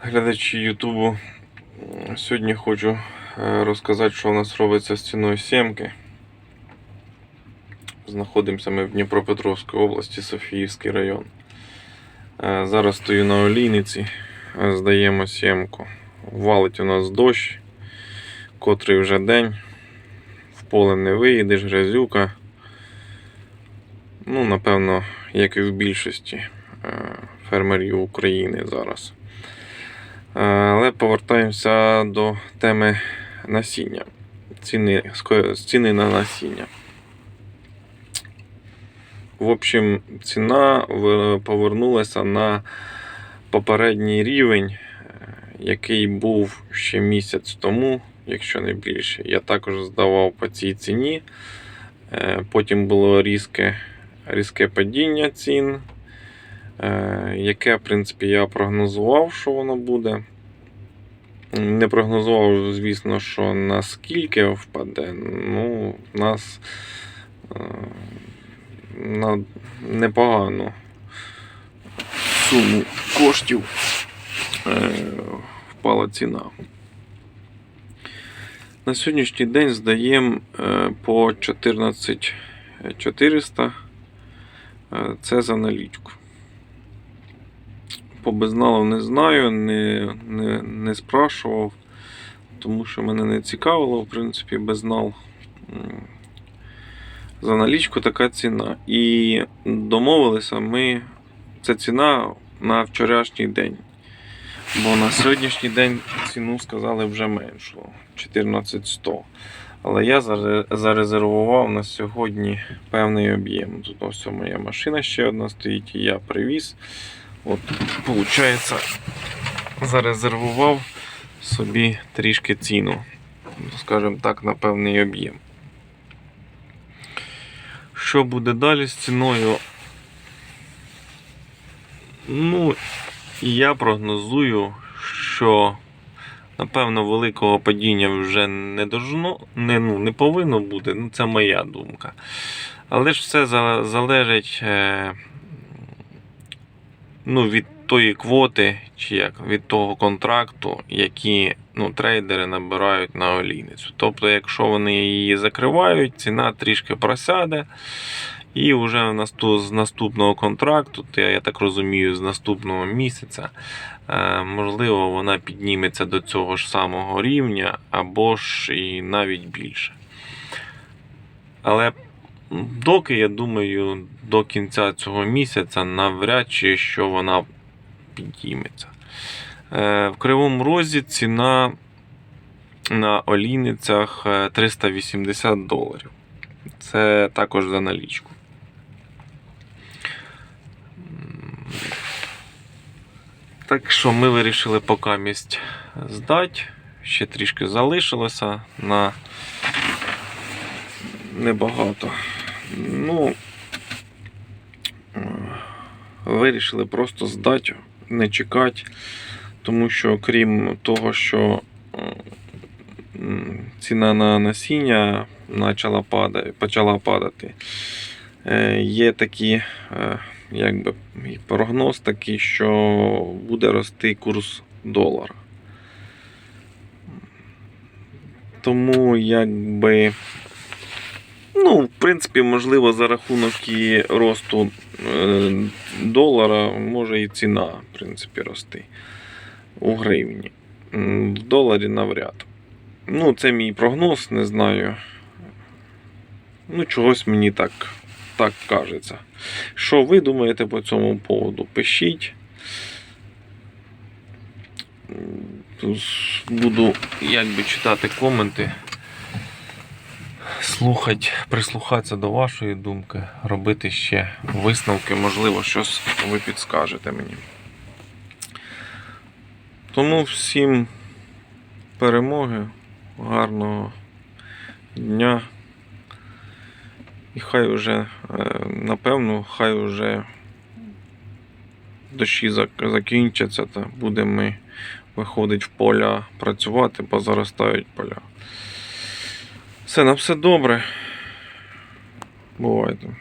глядачі Ютубу. Сьогодні хочу е, розказати, що у нас робиться з ціною сімки. Знаходимося ми в Дніпропетровській області, Софіївський район. Е, Зараз стою на олійниці, е, здаємо сімку. Валить у нас дощ, котрий вже день. В поле не виїдеш, грязюка. Ну, напевно, як і в більшості фермерів України зараз. Е, Але повертаємося до теми насіння. Ціни, ціни на насіння. В общем, ціна повернулася на попередній рівень, е, який був ще місяць тому, якщо не більше. Я також здавав по цій ціні. Е, Потім було різке, різке падіння цін, яке, в принципі, я прогнозував, що воно буде. Не прогнозував, звісно, що наскільки впаде. Ну, в нас е, на непогану суму коштів е, впала ціна. На сьогоднішній день здаємо е, по 14 400. Е, Це за налічку. По безналу не знаю, не, не, не спрашував, тому що мене не цікавило, в принципі, безнал. За налічку така ціна. І домовилися ми. Це ціна на вчорашній день. Бо на сьогоднішній день ціну сказали вже меншу 14100. Але я зарезервував на сьогодні певний об'єм. Тут ось моя машина ще одна стоїть, і я привіз. От, виходить, зарезервував собі трішки ціну. Скажімо так, на певний об'єм. Що буде далі з ціною? Ну, я прогнозую, що напевно великого падіння вже не должно, не, ну, не повинно бути. Ну, це моя думка. Але ж все залежить е, ну, від тої квоти, чи як, від того контракту, які ну, трейдери набирають на олійницю. Тобто, якщо вони її закривають, ціна трішки просяде. І вже з наступного контракту, я так розумію, з наступного місяця, е, можливо, вона підніметься до цього ж самого рівня, або ж і навіть більше. Але доки, я думаю, до кінця цього місяця навряд чи що вона підійметься. Е, В Кривому Розі ціна на олійницях е, 380 доларів. Це також за налічку. Так що ми вирішили поки місць здати. Ще трішки залишилося на небагато. Ну, е, вирішили просто здати, не чекати, тому що крім того, що е, ціна на насіння почала падати, почала падати. Е, Є такі, е, якби прогноз такий, що буде рости курс долара. Тому якби. Ну, в принципі, можливо, за рахунок і росту долара може і ціна, в принципі, рости у гривні. В доларі навряд. Ну, це мій прогноз, не знаю. Ну, чогось мені так, так кажеться. Що ви думаєте по цьому поводу? Пишіть. Буду якби читати коменти. Слухати, прислухатися до вашої думки, робити ще висновки, можливо, щось ви підскажете мені. Тому всім перемоги, гарного дня. І хай уже, е, напевно, хай уже дощі закінчаться, та будемо виходити в поля працювати, бо заростають поля. Все, на все добре. Бувайте.